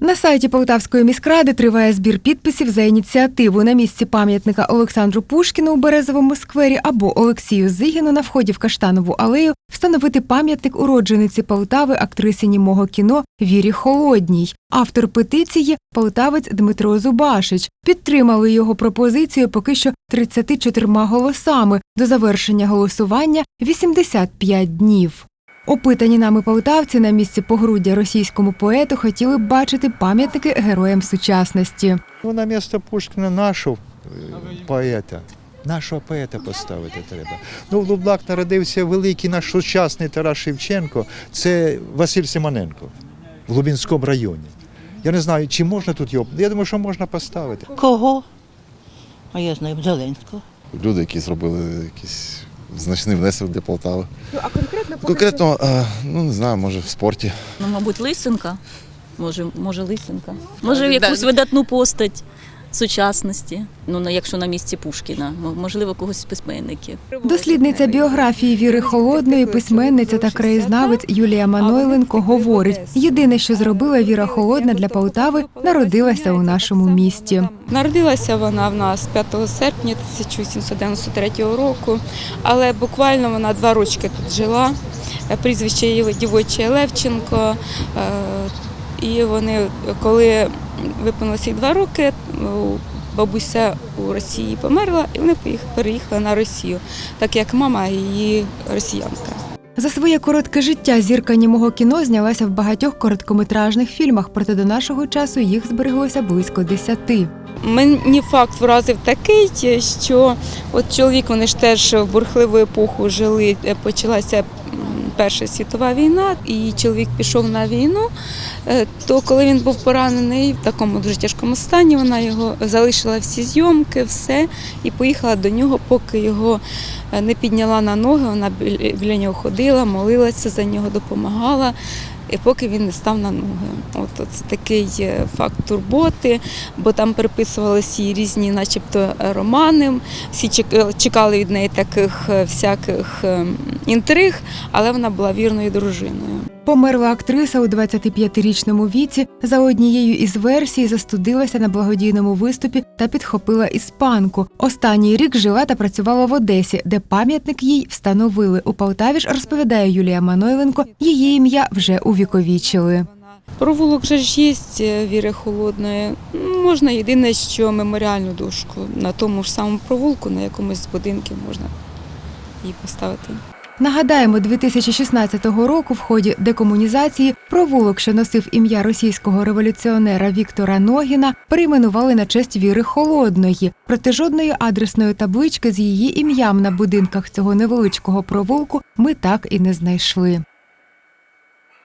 На сайті Полтавської міськради триває збір підписів за ініціативу на місці пам'ятника Олександру Пушкіну у Березовому сквері або Олексію Зигіну на вході в Каштанову алею встановити пам'ятник уроджениці Полтави актрисі німого кіно Вірі Холодній. Автор петиції полтавець Дмитро Зубашич. Підтримали його пропозицію поки що 34 голосами. До завершення голосування 85 днів. Опитані нами полтавці на місці погруддя російському поету хотіли б бачити пам'ятники героям сучасності. Ну, на місце Пушкіна нашого е, поета. Нашого поета поставити треба. Ну, в Лублак народився великий наш сучасний Тарас Шевченко, це Василь Симоненко в Лубінському районі. Я не знаю, чи можна тут його. Я думаю, що можна поставити. Кого? А я знаю Зеленського. люди, які зробили якийсь значний внесок для Полтави. Ну, а конкретно Конкретно, е, ну не знаю, може в спорті. Ну, мабуть, Лисенка. Може, може Лисенка. Може, якусь видатну постать сучасності. Ну, на- якщо на місці Пушкіна, можливо, когось з письменників. Дослідниця біографії Віри Холодної, письменниця та краєзнавець Юлія Манойленко говорить: єдине, що зробила Віра Холодна для Полтави, народилася у нашому місті. Народилася вона в нас 5 серпня 1793 року, але буквально вона два рочки тут жила. Е, Прізвище її дівоче Левченко. Е, І вони, коли виповнилося їй два роки, бабуся у Росії померла, і вони переїхали на Росію, так як мама її росіянка. За своє коротке життя зірка німого кіно знялася в багатьох короткометражних фільмах, проте до нашого часу їх збереглося близько десяти. Мені факт вразив такий, що от чоловік вони ж теж в бурхливу епоху жили. е, Почалася Перша світова війна, і чоловік пішов на війну. Е, То коли він був поранений в такому дуже тяжкому стані, вона його залишила всі зйомки, все, і поїхала до нього, поки його е, не підняла на ноги. Вона біля біля нього ходила, молилася за нього, допомагала. І поки він не став на ноги. От, це такий е, факт турботи, бо там переписувалися її різні, начебто, е, романи. Всі чек- чекали від неї таких е, всяких е, інтриг, але вона була вірною дружиною. Померла актриса у 25-річному віці. За однією із версій застудилася на благодійному виступі та підхопила іспанку. Останній рік жила та працювала в Одесі, де пам'ятник їй встановили. У Полтаві ж розповідає Юлія Манойленко. Її ім'я вже увіковічили. Провулок же ж є е, віри холодної. Ну, Можна єдине, що меморіальну дошку на тому ж самому провулку, на якомусь з будинків можна її поставити. Нагадаємо, 2016 року в ході декомунізації провулок, що носив ім'я російського революціонера Віктора Ногіна, перейменували на честь Віри Холодної. Проте жодної адресної таблички з її ім'ям на будинках цього невеличкого провулку ми так і не знайшли.